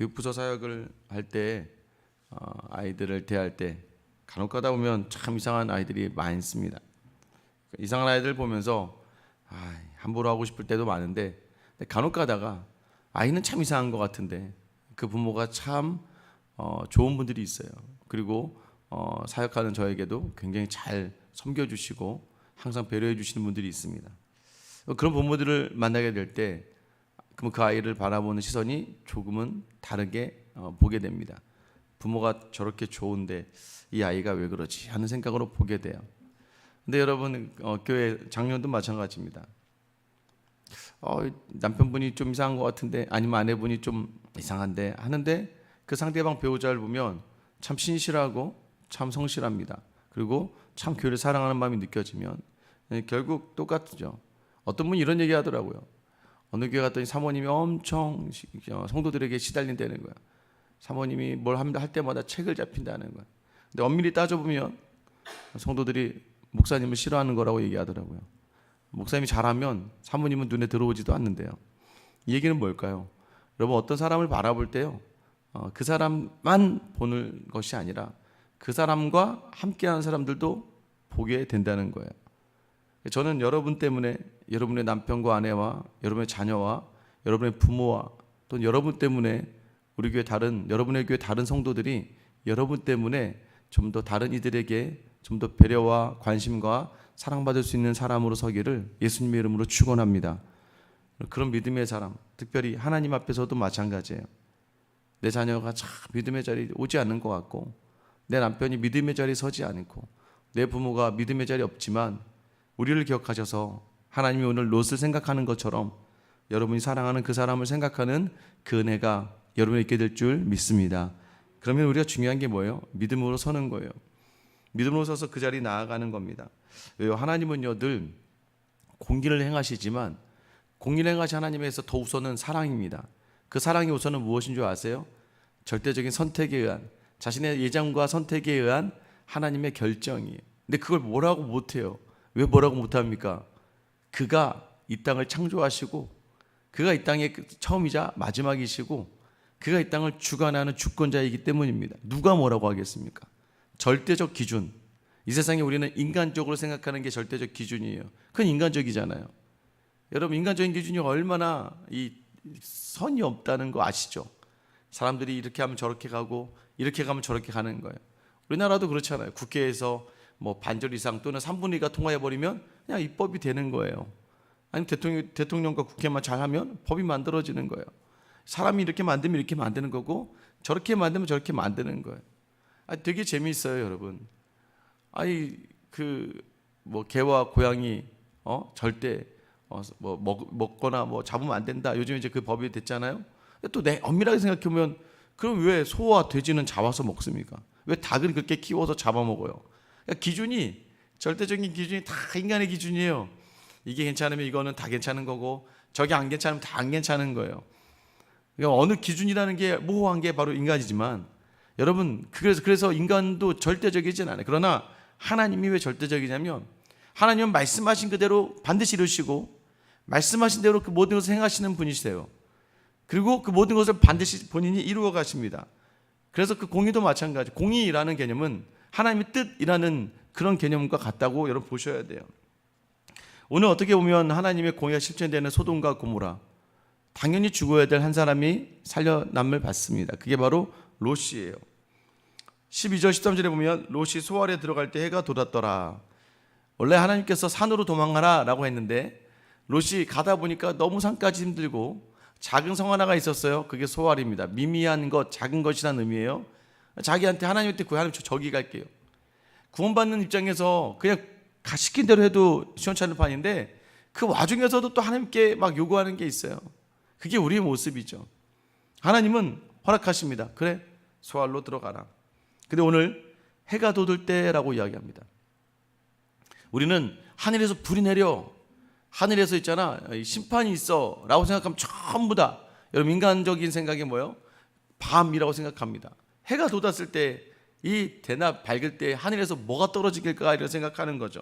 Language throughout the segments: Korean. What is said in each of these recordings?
교육부서 사역을 할때 어, 아이들을 대할 때 간혹 가다 보면 참 이상한 아이들이 많습니다. 이상한 아이들 보면서 아, 함부로 하고 싶을 때도 많은데 간혹 가다가 아이는 참 이상한 것 같은데 그 부모가 참 어, 좋은 분들이 있어요. 그리고 어, 사역하는 저에게도 굉장히 잘 섬겨주시고 항상 배려해 주시는 분들이 있습니다. 그런 부모들을 만나게 될 때 그럼 그 아이를 바라보는 시선이 조금은 다르게 어, 보게 됩니다. 부모가 저렇게 좋은데 이 아이가 왜 그러지 하는 생각으로 보게 돼요. 근데 여러분 어, 교회 장년도 마찬가지입니다. 어, 남편분이 좀 이상한 것 같은데 아니면 아내분이 좀 이상한데 하는데 그 상대방 배우자를 보면 참 신실하고 참 성실합니다. 그리고 참 교회를 사랑하는 마음이 느껴지면 예, 결국 똑같죠. 어떤 분이 이런 얘기 하더라고요. 어느 교회 갔더니 사모님이 엄청 성도들에게 시달린다는 거야. 사모님이 뭘 할 때마다 책을 잡힌다는 거야. 근데 엄밀히 따져보면 성도들이 목사님을 싫어하는 거라고 얘기하더라고요. 목사님이 잘하면 사모님은 눈에 들어오지도 않는데요. 이 얘기는 뭘까요? 여러분 어떤 사람을 바라볼 때요, 어, 그 사람만 보는 것이 아니라 그 사람과 함께하는 사람들도 보게 된다는 거예요. 저는 여러분 때문에 여러분의 남편과 아내와 여러분의 자녀와 여러분의 부모와 또는 여러분 때문에 우리 교회 다른 여러분의 교회 다른 성도들이 여러분 때문에 좀 더 다른 이들에게 좀 더 배려와 관심과 사랑받을 수 있는 사람으로 서기를 예수님의 이름으로 축원합니다. 그런 믿음의 사람, 특별히 하나님 앞에서도 마찬가지예요. 내 자녀가 참 믿음의 자리에 오지 않는 것 같고 내 남편이 믿음의 자리에 서지 않고 내 부모가 믿음의 자리에 없지만 우리를 기억하셔서 하나님이 오늘 롯을 생각하는 것처럼 여러분이 사랑하는 그 사람을 생각하는 그 은혜가 여러분에 있게 될 줄 믿습니다. 그러면 우리가 중요한 게 뭐예요? 믿음으로 서는 거예요. 믿음으로 서서 그 자리에 나아가는 겁니다. 왜요? 하나님은요 늘 공기를 행하시지만 공기를 행하시 하나님에서 더 우선은 사랑입니다. 그 사랑의 우선은 무엇인 줄 아세요? 절대적인 선택에 의한 자신의 예정과 선택에 의한 하나님의 결정이에요. 근데 그걸 뭐라고 못해요. 왜 뭐라고 못합니까? 그가 이 땅을 창조하시고 그가 이 땅의 처음이자 마지막이시고 그가 이 땅을 주관하는 주권자이기 때문입니다. 누가 뭐라고 하겠습니까? 절대적 기준. 이 세상에 우리는 인간적으로 생각하는 게 절대적 기준이에요. 그건 인간적이잖아요. 여러분 인간적인 기준이 얼마나 이 선이 없다는 거 아시죠? 사람들이 이렇게 하면 저렇게 가고 이렇게 가면 저렇게 가는 거예요. 우리나라도 그렇잖아요. 국회에서 뭐 반절 이상 또는 3분의 2가 통과해 버리면 그냥 입법이 되는 거예요. 아니 대통령 대통령과 국회만 잘하면 법이 만들어지는 거예요. 사람이 이렇게 만들면 이렇게 만드는 거고 저렇게 만들면 저렇게 만드는 거예요. 아 되게 재미있어요, 여러분. 아니 그 뭐 개와 고양이 어 절대 어뭐 먹, 먹거나 뭐 잡으면 안 된다. 요즘 이제 그 법이 됐잖아요. 또 내 엄밀하게 생각해 보면 그럼 왜 소와 돼지는 잡아서 먹습니까? 왜 닭은 그렇게 키워서 잡아 먹어요? 그러니까 기준이 절대적인 기준이 다 인간의 기준이에요. 이게 괜찮으면 이거는 다 괜찮은 거고 저게 안 괜찮으면 다 안 괜찮은 거예요. 그러니까 어느 기준이라는 게 모호한 게 바로 인간이지만 여러분 그래서 그래서 인간도 절대적이진 않아요. 그러나 하나님이 왜 절대적이냐면 하나님은 말씀하신 그대로 반드시 이루시고 말씀하신 대로 그 모든 것을 행하시는 분이시세요. 그리고 그 모든 것을 반드시 본인이 이루어 가십니다. 그래서 그 공의도 마찬가지. 공의라는 개념은 하나님의 뜻이라는 그런 개념과 같다고 여러분 보셔야 돼요. 오늘 어떻게 보면 하나님의 공의가 실천되는 소돔과 고모라 당연히 죽어야 될 한 사람이 살려남을 받습니다. 그게 바로 롯이에요. 12절 13절에 보면 롯이 소알에 들어갈 때 해가 돋았더라. 원래 하나님께서 산으로 도망가라라고 했는데 롯이 가다 보니까 너무 산까지 힘들고 작은 성 하나가 있었어요. 그게 소알입니다. 미미한 것, 작은 것이라는 의미예요. 자기한테 하나님한테 구해 하나님 저 저기 갈게요. 구원받는 입장에서 그냥 가 시킨 대로 해도 시원찮은 판인데 그 와중에서도 또 하나님께 막 요구하는 게 있어요. 그게 우리의 모습이죠. 하나님은 허락하십니다. 그래 소알로 들어가라. 근데 오늘 해가 돋을 때라고 이야기합니다. 우리는 하늘에서 불이 내려 하늘에서 있잖아 이 심판이 있어라고 생각하면 전부 다 여러분 인간적인 생각이 뭐예요? 밤이라고 생각합니다. 해가 돋았을 때 이 대낮 밝을 때 하늘에서 뭐가 떨어지길까 이런 생각하는 거죠.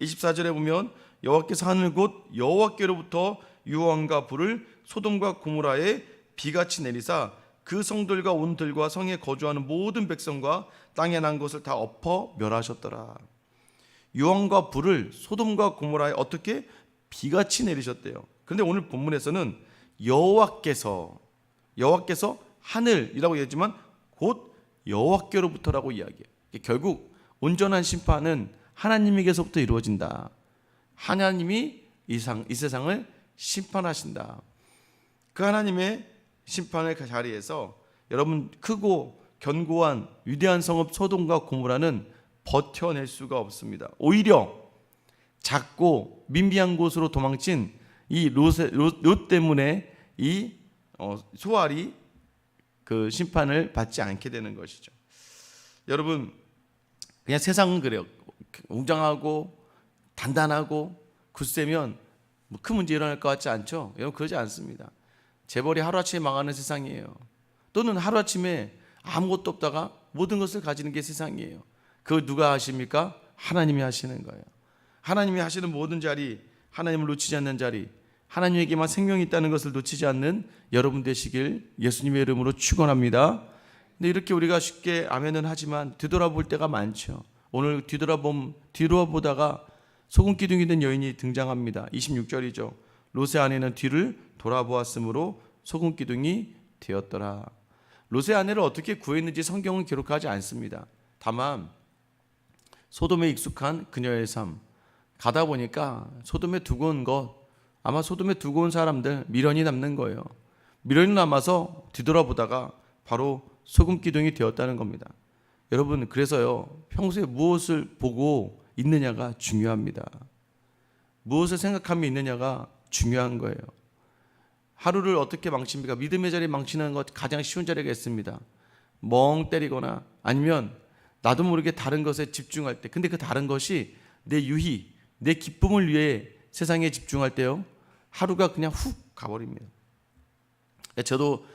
24절에 보면 여호와께서 하늘 곧 여호와께로부터 유황과 불을 소돔과 고모라에 비같이 내리사 그 성들과 온 들과 성에 거주하는 모든 백성과 땅에 난 것을 다 엎어 멸하셨더라. 유황과 불을 소돔과 고모라에 어떻게 비같이 내리셨대요. 그런데 오늘 본문에서는 여호와께서 여호와께서 하늘이라고 얘기하지만 곧 여호와께로부터라고 이야기해요. 결국 온전한 심판은 하나님에게서부터 이루어진다. 하나님이 이, 상, 이 세상을 심판하신다. 그 하나님의 심판의 그 자리에서 여러분 크고 견고한 위대한 성읍 소돔과 고모라는 버텨낼 수가 없습니다. 오히려 작고 민비한 곳으로 도망친 이 롯, 롯 때문에 이 어, 소알이 그 심판을 받지 않게 되는 것이죠. 여러분 그냥 세상은 그래요. 웅장하고 단단하고 굳세면 뭐 큰 문제 일어날 것 같지 않죠? 여러분 그러지 않습니다. 재벌이 하루아침에 망하는 세상이에요. 또는 하루아침에 아무것도 없다가 모든 것을 가지는 게 세상이에요. 그걸 누가 하십니까? 하나님이 하시는 거예요. 하나님이 하시는 모든 자리, 하나님을 놓치지 않는 자리, 하나님에게만 생명이 있다는 것을 놓치지 않는 여러분 되시길 예수님의 이름으로 축원합니다. 근데 이렇게 우리가 쉽게 아멘은 하지만 뒤돌아볼 때가 많죠. 오늘 뒤돌아봄 뒤돌아보다가 소금 기둥이 된 여인이 등장합니다. 26절이죠. 롯의 아내는 뒤를 돌아보았으므로 소금 기둥이 되었더라. 롯의 아내를 어떻게 구했는지 성경은 기록하지 않습니다. 다만 소돔에 익숙한 그녀의 삶 가다 보니까 소돔에 두고 온 것 아마 소돔에 두고 온 사람들 미련이 남는 거예요. 미련이 남아서 뒤돌아보다가 바로 소금 기둥이 되었다는 겁니다. 여러분 그래서요 평소에 무엇을 보고 있느냐가 중요합니다. 무엇을 생각하며 있느냐가 중요한 거예요. 하루를 어떻게 망칩니까? 믿음의 자리 망치는 것 가장 쉬운 자리가 있습니다. 멍 때리거나 아니면 나도 모르게 다른 것에 집중할 때. 근데 그 다른 것이 내 유희, 내 기쁨을 위해 세상에 집중할 때요. 하루가 그냥 훅 가버립니다. 저도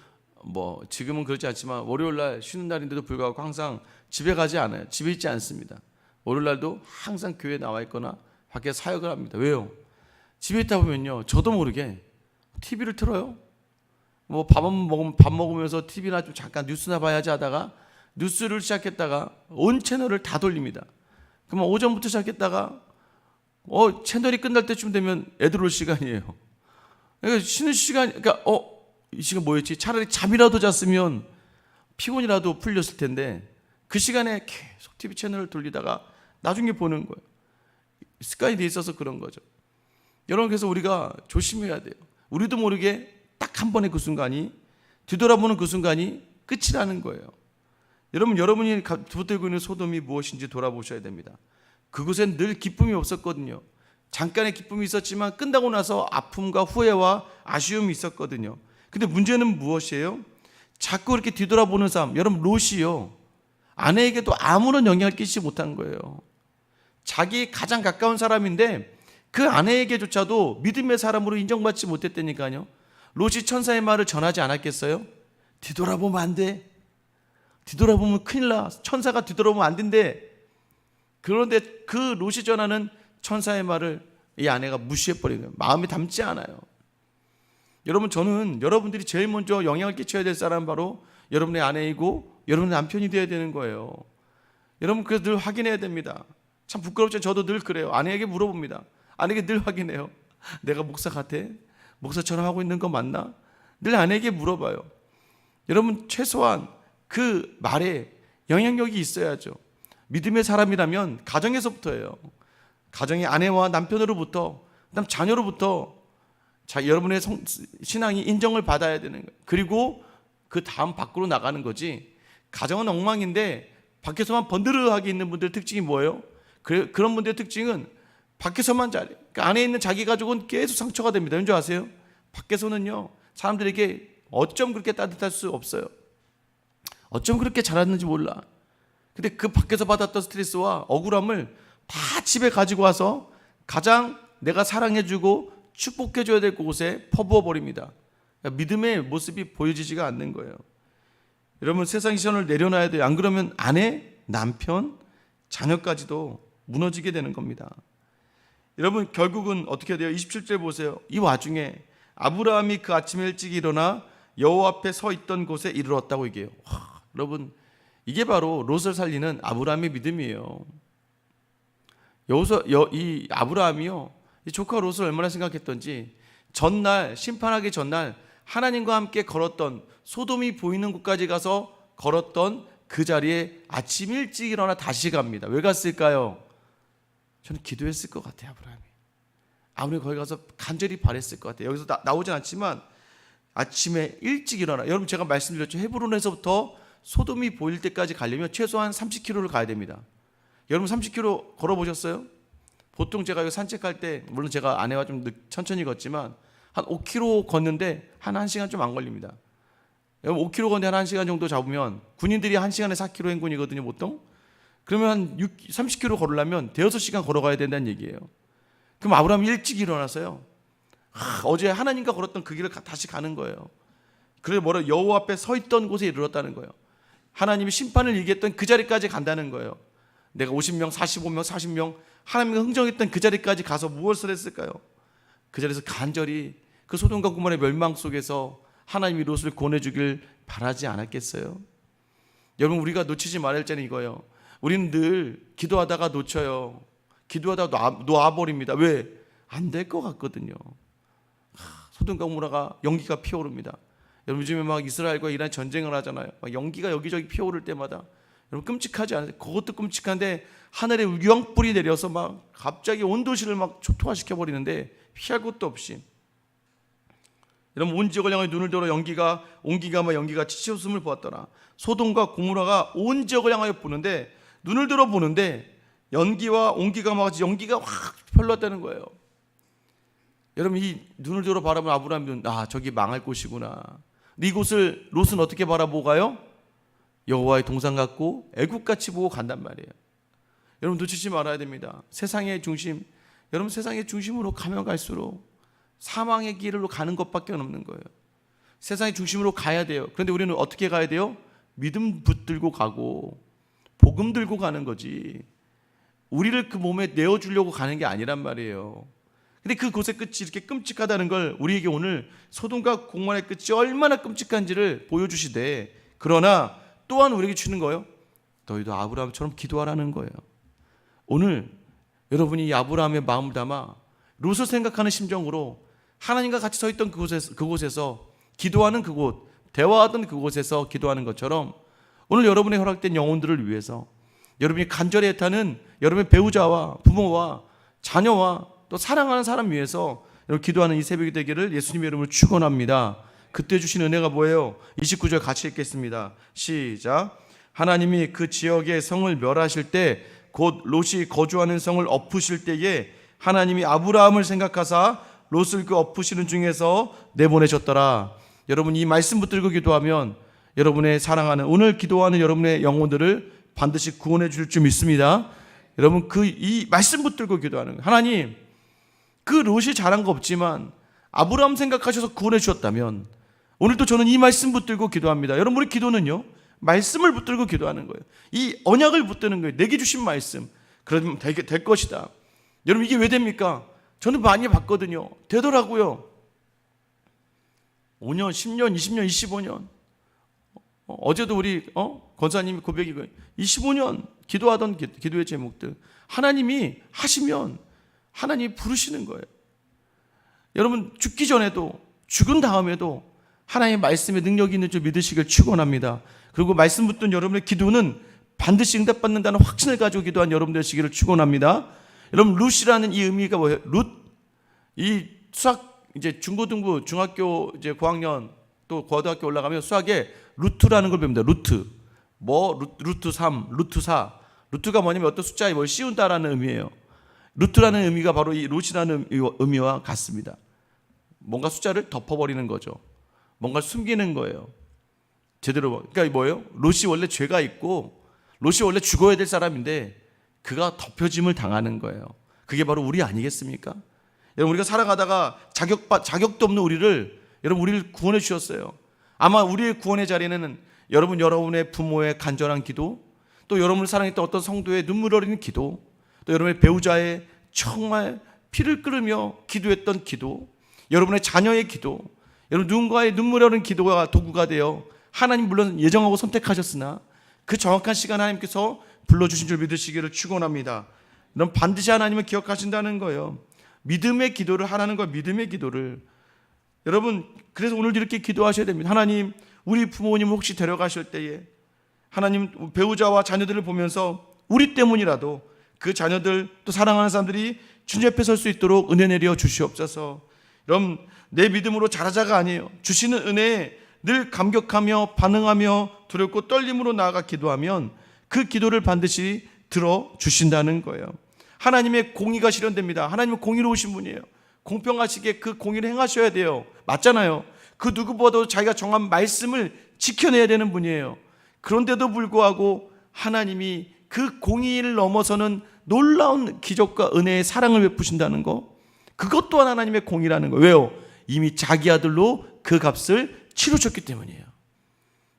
뭐 지금은 그렇지 않지만 월요일 날 쉬는 날인데도 불구하고 항상 집에 가지 않아요. 집에 있지 않습니다. 월요일 날도 항상 교회에 나와 있거나 밖에 사역을 합니다. 왜요? 집에 있다 보면요. 저도 모르게 TV를 틀어요. 뭐 밥은 먹으면 밥 먹으면서 TV나 좀 잠깐 뉴스나 봐야지 하다가 뉴스를 시작했다가 온 채널을 다 돌립니다. 그러면 오전부터 시작했다가 어 채널이 끝날 때쯤 되면 애들 올 시간이에요. 그러니까 쉬는 시간, 그러니까 어 이 시간 뭐였지? 차라리 잠이라도 잤으면 피곤이라도 풀렸을 텐데 그 시간에 계속 TV 채널을 돌리다가 나중에 보는 거예요. 습관이 돼 있어서 그런 거죠. 여러분 그래서 우리가 조심해야 돼요. 우리도 모르게 딱 한 번의 그 순간이 뒤돌아보는 그 순간이 끝이라는 거예요. 여러분 여러분이 붙들고 있는 소돔이 무엇인지 돌아보셔야 됩니다. 그곳엔 늘 기쁨이 없었거든요. 잠깐의 기쁨이 있었지만 끝나고 나서 아픔과 후회와 아쉬움이 있었거든요. 근데 문제는 무엇이에요? 자꾸 이렇게 뒤돌아보는 삶. 여러분 롯이요. 아내에게도 아무런 영향을 끼치지 못한 거예요. 자기 가장 가까운 사람인데 그 아내에게조차도 믿음의 사람으로 인정받지 못했다니까요. 롯이 천사의 말을 전하지 않았겠어요? 뒤돌아보면 안 돼. 뒤돌아보면 큰일 나. 천사가 뒤돌아보면 안 된대. 그런데 그 롯이 전하는 천사의 말을 이 아내가 무시해버리는. 마음에 담지 않아요. 여러분, 저는 여러분들이 제일 먼저 영향을 끼쳐야 될 사람은 바로 여러분의 아내이고 여러분의 남편이 되어야 되는 거예요. 여러분, 그래서 늘 확인해야 됩니다. 참 부끄럽죠. 저도 늘 그래요. 아내에게 물어봅니다. 아내에게 늘 확인해요. 내가 목사 같아? 목사처럼 하고 있는 거 맞나? 늘 아내에게 물어봐요. 여러분, 최소한 그 말에 영향력이 있어야죠. 믿음의 사람이라면 가정에서부터예요. 가정의 아내와 남편으로부터, 그다음 자녀로부터 자 여러분의 성, 신앙이 인정을 받아야 되는 거예요. 그리고 그 다음 밖으로 나가는 거지. 가정은 엉망인데 밖에서만 번드르하게 있는 분들 특징이 뭐예요? 그, 그런 분들의 특징은 밖에서만 잘, 그 안에 있는 자기 가족은 계속 상처가 됩니다. 왠지 아세요? 밖에서는요, 사람들에게 어쩜 그렇게 따뜻할 수 없어요. 어쩜 그렇게 잘하는지 몰라. 근데 그 밖에서 받았던 스트레스와 억울함을 다 집에 가지고 와서 가장 내가 사랑해주고 축복해줘야 될 곳에 퍼부어 버립니다. 그러니까 믿음의 모습이 보여지지가 않는 거예요. 여러분 세상 시선을 내려놔야 돼요. 안 그러면 아내, 남편, 자녀까지도 무너지게 되는 겁니다. 여러분 결국은 어떻게 돼요? 27절 보세요. 이 와중에 아브라함이 그 아침에 일찍 일어나 여호와 앞에 서 있던 곳에 이르렀다고 얘기해요. 와, 여러분 이게 바로 롯을 살리는 아브라함의 믿음이에요. 여호서 여, 이 아브라함이요. 이 조카 롯을 얼마나 생각했던지 전날 심판하기 전날 하나님과 함께 걸었던 소돔이 보이는 곳까지 가서 걸었던 그 자리에 아침 일찍 일어나 다시 갑니다. 왜 갔을까요? 저는 기도했을 것 같아요, 아브라함이. 아무리 거기 가서 간절히 바랬을 것 같아요. 여기서 나, 나오진 않지만 아침에 일찍 일어나. 여러분 제가 말씀드렸죠. 헤브론에서부터 소돔이 보일 때까지 가려면 최소한 30km를 가야 됩니다. 여러분 30km 걸어 보셨어요? 보통 제가 산책할 때 물론 제가 아내와 좀 늦- 천천히 걷지만 한 5km 걷는데 한 1시간 좀 안 걸립니다. 여러분 5km 걷는데 한 1시간 정도 잡으면 군인들이 1시간에 4km 행군이거든요, 보통. 그러면 한 6, 30km 걸으려면 대여섯 시간 걸어가야 된다는 얘기예요. 그럼 아브라함이 일찍 일어나서요. 하, 어제 하나님과 걸었던 그 길을 가- 다시 가는 거예요. 그래 뭐라 여호와 앞에 서 있던 곳에 이르렀다는 거예요. 하나님이 심판을 얘기했던 그 자리까지 간다는 거예요. 내가 50명, 45명, 40명 하나님이 흥정했던 그 자리까지 가서 무엇을 했을까요? 그 자리에서 간절히 그 소돔과 고모의 멸망 속에서 하나님이 롯을 권해주길 바라지 않았겠어요? 여러분 우리가 놓치지 말을 때는 이거예요. 우리는 늘 기도하다가 놓쳐요. 기도하다가 놔, 놓아 버립니다. 왜? 안 될 것 같거든요. 하, 소돔과 고모라가 연기가 피어오릅니다. 여러분 요즘에 막 이스라엘과 이란 전쟁을 하잖아요. 막 연기가 여기저기 피어오를 때마다 여러분 끔찍하지 않아요? 그것도 끔찍한데 하늘에 유황불이 내려서 막 갑자기 온 도시를 막 초토화시켜 버리는데 피할 곳도 없이 여러분 온 지역을 향해 눈을 들어 연기가 온기가 막 연기가 치치웃음을 보았더라. 소돔과 고무라가 온 지역을 향하여 보는데 눈을 들어 보는데 연기와 온기가 막 연기가 확 펼렀다는 거예요. 여러분 이 눈을 들어 바라본 아브라함은 아 저기 망할 곳이구나. 이곳을 롯은 어떻게 바라보고 가요? 여호와의 동상 같고 애국같이 보고 간단 말이에요. 여러분 놓치지 말아야 됩니다. 세상의 중심, 여러분 세상의 중심으로 가면 갈수록 사망의 길로 가는 것밖에 없는 거예요. 세상의 중심으로 가야 돼요. 그런데 우리는 어떻게 가야 돼요? 믿음 붙들고 가고 복음 들고 가는 거지. 우리를 그 몸에 내어 주려고 가는 게 아니란 말이에요. 근데 그 곳의 끝이 이렇게 끔찍하다는 걸 우리에게 오늘 소돔과 공원의 끝이 얼마나 끔찍한지를 보여주시되 그러나 또한 우리에게 주는 거예요. 너희도 아브라함처럼 기도하라는 거예요. 오늘 여러분이 이 아브라함의 마음을 담아 롯을 생각하는 심정으로 하나님과 같이 서 있던 그곳에서, 그곳에서 기도하는 그곳, 대화하던 그곳에서 기도하는 것처럼 오늘 여러분의 허락된 영혼들을 위해서 여러분이 간절히 애타는 여러분의 배우자와 부모와 자녀와 또 사랑하는 사람 위해서 여러분 기도하는 이 새벽이 되기를 예수님의 이름으로 축원합니다. 그때 주신 은혜가 뭐예요? 29절 같이 읽겠습니다. 시작. 하나님이 그 지역의 성을 멸하실 때 곧 롯이 거주하는 성을 엎으실 때에 하나님이 아브라함을 생각하사 롯을 그 엎으시는 중에서 내보내셨더라. 여러분 이 말씀 붙들고 기도하면 여러분의 사랑하는 오늘 기도하는 여러분의 영혼들을 반드시 구원해 줄 줄 믿습니다. 여러분 그 이 말씀 붙들고 기도하는. 하나님 그 롯이 잘한 거 없지만 아브라함 생각하셔서 구원해 주셨다면 오늘도 저는 이 말씀 붙들고 기도합니다. 여러분 우리 기도는요. 말씀을 붙들고 기도하는 거예요. 이 언약을 붙드는 거예요. 내게 주신 말씀. 그러면 될, 될 것이다. 여러분 이게 왜 됩니까? 저는 많이 봤거든요. 되더라고요. 5년, 10년, 20년, 25년. 어, 어제도 우리 어? 권사님이 고백이 거예요. 25년 기도하던 기, 기도의 제목들 하나님이 하시면 하나님이 부르시는 거예요. 여러분 죽기 전에도 죽은 다음에도 하나님의 말씀에 능력이 있는 줄 믿으시길 축원합니다. 그리고 말씀 붙든 여러분의 기도는 반드시 응답받는다는 확신을 가지고 기도한 여러분 되시기를 축원합니다. 여러분 룻이라는 이 의미가 뭐예요? 룻. 이 수학 이제 중고등부 중학교 이제 고학년 또 고등학교 올라가면 수학에 루트라는 걸 배웁니다. 루트. 뭐 루- 루트 3, 루트 4. 루트가 뭐냐면 어떤 숫자에 뭘 씌운다라는 의미예요. 루트라는 의미가 바로 이 룻이라는 의미와 같습니다. 뭔가 숫자를 덮어버리는 거죠. 뭔가 숨기는 거예요. 제대로 그러니까 뭐예요? 롯이 원래 죄가 있고 롯이 원래 죽어야 될 사람인데 그가 덮여짐을 당하는 거예요. 그게 바로 우리 아니겠습니까? 여러분 우리가 살아가다가 자격 자격도 없는 우리를 여러분 우리를 구원해 주셨어요. 아마 우리의 구원의 자리는 여러분 여러분의 부모의 간절한 기도, 또 여러분을 사랑했던 어떤 성도의 눈물 어리는 기도, 또 여러분의 배우자의 정말 피를 끓으며 기도했던 기도, 여러분의 자녀의 기도, 여러분 누군가의 눈물에 흐르는 기도가 도구가 되어 하나님 물론 예정하고 선택하셨으나 그 정확한 시간 하나님께서 불러주신 줄 믿으시기를 축원합니다. 여러분 반드시 하나님을 기억하신다는 거예요. 믿음의 기도를 하라는 거예요. 믿음의 기도를 여러분 그래서 오늘도 이렇게 기도하셔야 됩니다. 하나님 우리 부모님 혹시 데려가실 때에 하나님 배우자와 자녀들을 보면서 우리 때문이라도 그 자녀들 또 사랑하는 사람들이 주님 앞에 설 수 있도록 은혜 내려 주시옵소서. 여러분 내 믿음으로 잘하자가 아니에요. 주시는 은혜에 늘 감격하며 반응하며 두렵고 떨림으로 나아가 기도하면 그 기도를 반드시 들어 주신다는 거예요. 하나님의 공의가 실현됩니다. 하나님은 공의로우신 분이에요. 공평하시게 그 공의를 행하셔야 돼요. 맞잖아요. 그 누구보다도 자기가 정한 말씀을 지켜내야 되는 분이에요. 그런데도 불구하고 하나님이 그 공의를 넘어서는 놀라운 기적과 은혜의 사랑을 베푸신다는 거. 그것 또한 하나님의 공의라는 거. 왜요? 이미 자기 아들로 그 값을 치르셨기 때문이에요.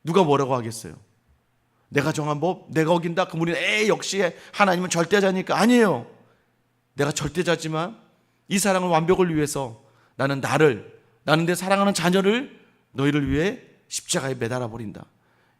누가 뭐라고 하겠어요? 내가 정한 법, 내가 어긴다. 그럼 우리는 에 역시 하나님은 절대자니까 아니에요. 내가 절대자지만 이 사랑을 완벽을 위해서 나는 나를 나는 내 사랑하는 자녀를 너희를 위해 십자가에 매달아 버린다.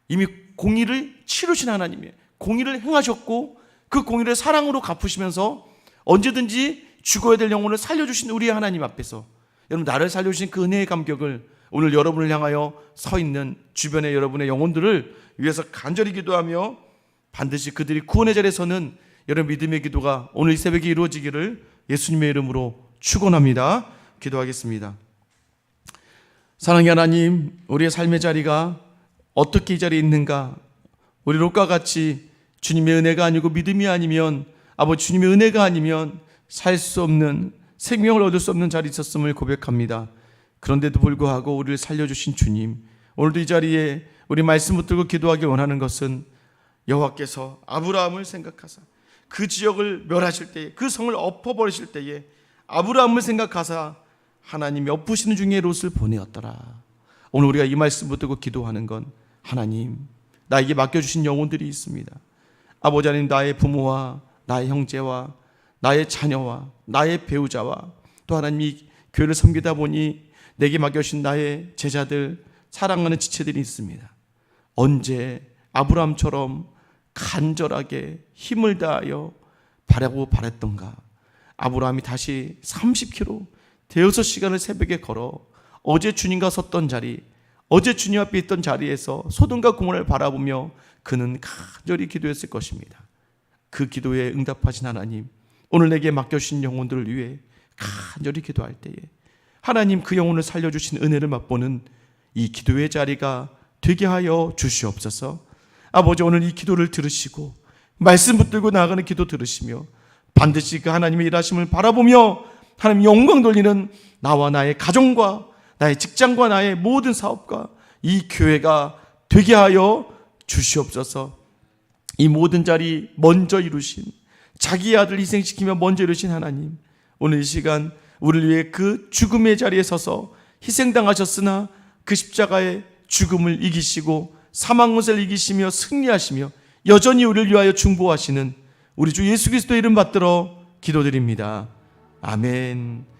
이미 공의를 치르신 하나님이에요. 공의를 행하셨고 그 공의를 사랑으로 갚으시면서 언제든지 죽어야 될 영혼을 살려주신 우리 하나님 앞에서 여러분 나를 살려주신 그 은혜의 감격을 오늘 여러분을 향하여 서 있는 주변의 여러분의 영혼들을 위해서 간절히 기도하며 반드시 그들이 구원의 자리에 서는 여러분 믿음의 기도가 오늘 이 새벽에 이루어지기를 예수님의 이름으로 축원합니다. 기도하겠습니다. 사랑의 하나님, 우리의 삶의 자리가 어떻게 이 자리에 있는가? 우리 롯과 같이 주님의 은혜가 아니고 믿음이 아니면 아버지 주님의 은혜가 아니면 살 수 없는 생명을 얻을 수 없는 자리에 있었음을 고백합니다. 그런데도 불구하고 우리를 살려주신 주님, 오늘도 이 자리에 우리 말씀 붙들고 기도하기 원하는 것은 여호와께서 아브라함을 생각하사 그 지역을 멸하실 때에 그 성을 엎어버리실 때에 아브라함을 생각하사 하나님이 엎으시는 중에 롯을 보내었더라. 오늘 우리가 이 말씀 붙들고 기도하는 건 하나님 나에게 맡겨주신 영혼들이 있습니다. 아버지 하나님 나의 부모와 나의 형제와 나의 자녀와 나의 배우자와 또 하나님이 교회를 섬기다 보니 내게 맡겨주신 나의 제자들 사랑하는 지체들이 있습니다. 언제 아브라함처럼 간절하게 힘을 다하여 바라고 바랬던가 아브라함이 다시 30km 대여섯 시간을 새벽에 걸어 어제 주님과 섰던 자리 어제 주님 앞에 있던 자리에서 소돔과 고모를 바라보며 그는 간절히 기도했을 것입니다. 그 기도에 응답하신 하나님 오늘 내게 맡겨주신 영혼들을 위해 간절히 기도할 때에 하나님 그 영혼을 살려주신 은혜를 맛보는 이 기도의 자리가 되게 하여 주시옵소서. 아버지 오늘 이 기도를 들으시고 말씀 붙들고 나아가는 기도 들으시며 반드시 그 하나님의 일하심을 바라보며 하나님 영광 돌리는 나와 나의 가정과 나의 직장과 나의 모든 사업과 이 교회가 되게 하여 주시옵소서. 이 모든 자리 먼저 이루신 자기 아들 희생시키며 먼저 이루신 하나님 오늘 이 시간 우리를 위해 그 죽음의 자리에 서서 희생당하셨으나 그 십자가의 죽음을 이기시고 사망못을 이기시며 승리하시며 여전히 우리를 위하여 중보하시는 우리 주 예수 그리스도의 이름 받들어 기도드립니다. 아멘.